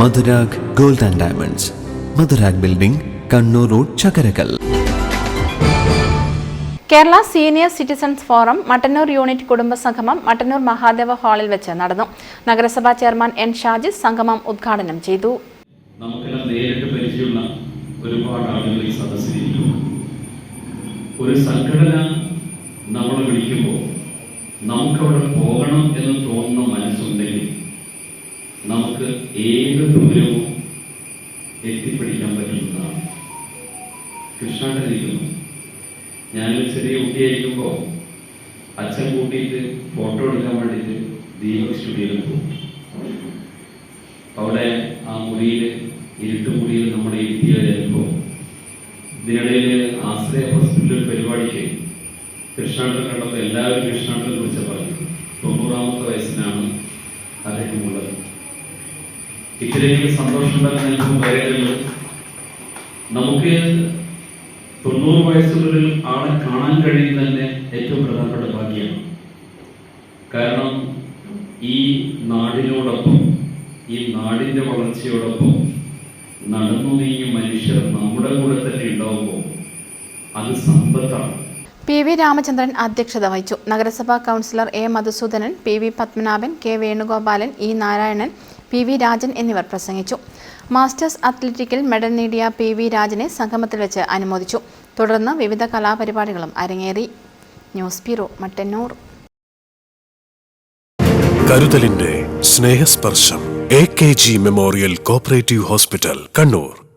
Madhurag gold and diamonds. Madhurag building Kannur road Chakkarakkal. Kerala senior citizens forum Mattannur unit കുടുംബ സംഗമം മട്ടന്നൂർ മഹാദേവ ഹാളിൽ വെച്ച് നടന്നു. നഗരസഭാ ചെയർമാൻ എൻ ഷാജി സംഗമം ഉദ്ഘാടനം ചെയ്തു. നമുക്കെല്ലാം നേരിട്ട് പരിചയമുള്ള ഒരുപാട് ആളുകൾ ഈ സദസ്സിലിരിക്കുന്നു ഒരു സംഘടന വിളിക്കുമ്പോൾ നമുക്കവിടെ പോകണം എന്ന് തോന്നുന്ന ഏത് ദൂരവും എത്തിപ്പിടിക്കാൻ പറ്റുന്നതാണ്. കൃഷ്ണാട്ടിരിക്കുന്നു ഞാനൊരു ചെറിയ കുട്ടിയായിരിക്കുമ്പോൾ അച്ഛൻ കൂട്ടിയിട്ട് ഫോട്ടോ എടുക്കാൻ വേണ്ടിയിട്ട് ദീപക് സ്റ്റുഡിയോയിൽ പോകും. അവിടെ ആ മുറിയിൽ ഇരുട്ട് മുറിയിൽ നമ്മുടെ ഇരുത്തിയ ഇതിനിടയിൽ ആശ്രയ ഹോസ്പിറ്റലിൽ പരിപാടിക്ക് കൃഷ്ണാട്ടൻ കണ്ടപ്പോൾ എല്ലാവരും കൃഷ്ണാട്ടനെ കുറിച്ച് പറഞ്ഞു തൊണ്ണൂറാമത്തെ വയസ്സിനാണ് അദ്ദേഹം ഉള്ളത് സന്തോഷം തന്നെ നൽകുന്ന വേറെയുള്ളത് നമുക്ക് തൊണ്ണൂറ് വയസ്സുകളിൽ ആളെ കാണാൻ കഴിയുന്ന തന്നെ ഏറ്റവും പ്രധാനപ്പെട്ട ഭാഗ്യമാണ് കാരണം ഈ നാടിനോടൊപ്പം ഈ നാടിന്റെ വളർച്ചയോടൊപ്പം നടന്നു നീങ്ങിയ മനുഷ്യർ നമ്മുടെ കൂടെ തന്നെ ഉണ്ടാവുമ്പോൾ അത് സമ്പത്താണ്. പി വി രാമചന്ദ്രൻ അധ്യക്ഷത വഹിച്ചു. നഗരസഭാ councillor A Madhusoodanan P V Padmanabhan K Venugopalan E Narayanan P V Rajan എന്നിവർ പ്രസംഗിച്ചു. മാസ്റ്റേഴ്സ് അത്ലറ്റിക്കിൽ മെഡൽ നേടിയ പി വി രാജനെ സംഗമത്തിൽ വെച്ച് അനുമോദിച്ചു. തുടർന്ന് വിവിധ കലാപരിപാടികളും അരങ്ങേറി. News bureau Mattannur. കരുതലിന്റെ Snehasparsham A K G memorial cooperative hospital Kannur.